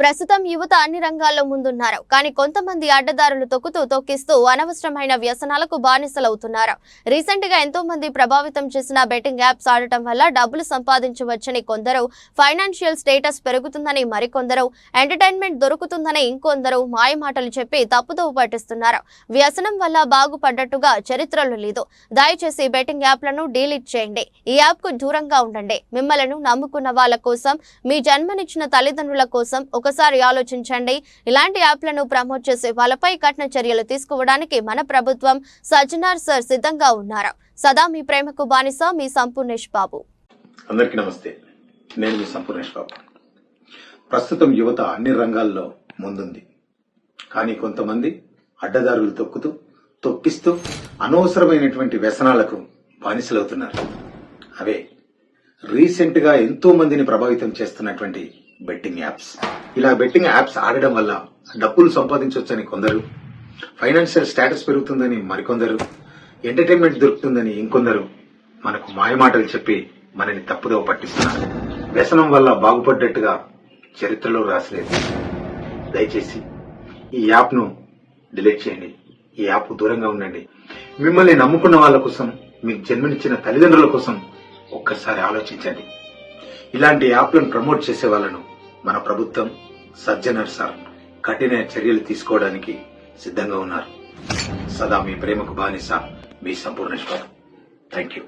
ప్రస్తుతం యువత అన్ని రంగాల్లో ముందున్నారు. కానీ కొంతమంది అడ్డదారులు తొక్కుతూ తొక్కిస్తూ అనవసరమైన వ్యసనాలకు బానిసలవుతున్నారు. రీసెంట్గా ఎంతో మంది ప్రభావితం చేసిన బెట్టింగ్ యాప్స్ ఆడటం వల్ల డబ్బులు సంపాదించవచ్చని కొందరు ఫైనాన్షియల్ స్టేటస్ పెరుగుతుందని మరికొందరు ఎంటర్టైన్మెంట్ దొరుకుతుందని ఇంకొందరు మాయమాటలు చెప్పి తప్పుదోవ పట్టిస్తున్నారు. వ్యసనం వల్ల బాగుపడ్డట్టుగా చరిత్రలు లేదు. దయచేసి బెట్టింగ్ యాప్లను డీలీట్ చేయండి. ఈ యాప్కు దూరంగా ఉండండి. మిమ్మలను నమ్ముకున్న వాళ్ళ కోసం మీ జన్మనిచ్చిన తల్లిదండ్రుల కోసం ఒక ఒక్కసారి ఆలోచించండి. ఇలాంటి యాప్లను ప్రమోట్ చేసే వాళ్ళపై కఠిన చర్యలు తీసుకోవడానికి మన ప్రభుత్వం సజ్జనార్ సార్ సిద్ధంగా ఉన్నారు. సదా మీ ప్రేమకు బానిస మీ సంపూర్ణేష్ బాబు. అందరికీ నమస్తే. నేను మీ సంపూర్ణేష్ బాబు. ప్రస్తుతం యువత అన్ని రంగాల్లో ముందుంది. కానీ కొంతమంది అడ్డదారులు తొక్కుతూ తొక్కిస్తూ అనవసరమైనటువంటి వ్యసనాలకు బానిసలవుతున్నారు. అవే. రీసెంట్గా ఎంతో మందిని ప్రభావితం చేస్తున్నటువంటి బెట్టింగ్ యాప్స్ ఇలా బెట్టింగ్ యాప్స్ ఆడడం వల్ల డబ్బులు సంపాదించవచ్చని కొందరు ఫైనాన్షియల్ స్టేటస్ పెరుగుతుందని మరికొందరు ఎంటర్టైన్మెంట్ దొరుకుతుందని ఇంకొందరు మనకు మాయమాటలు చెప్పి మనని తప్పుదో పట్టిస్తున్నారు. వ్యసనం వల్ల బాగుపడ్డట్టుగా చరిత్రలో రాసలేదు. దయచేసి ఈ యాప్ను డిలీట్ చేయండి. ఈ యాప్ దూరంగా ఉండండి. మిమ్మల్ని నమ్ముకున్న వాళ్ళ కోసం మీకు జన్మనిచ్చిన తల్లిదండ్రుల కోసం ఒక్కసారి ఆలోచించండి. ఇలాంటి యాప్లను ప్రమోట్ చేసే వాళ్ళను మన ప్రభుత్వం సజ్జనర్ సార్ కఠిన చర్యలు తీసుకోవడానికి సిద్ధంగా ఉన్నారు. సదా మీ ప్రేమకు బానిస మీ సంపూర్ణేశ్వర్ థ్యాంక్ యూ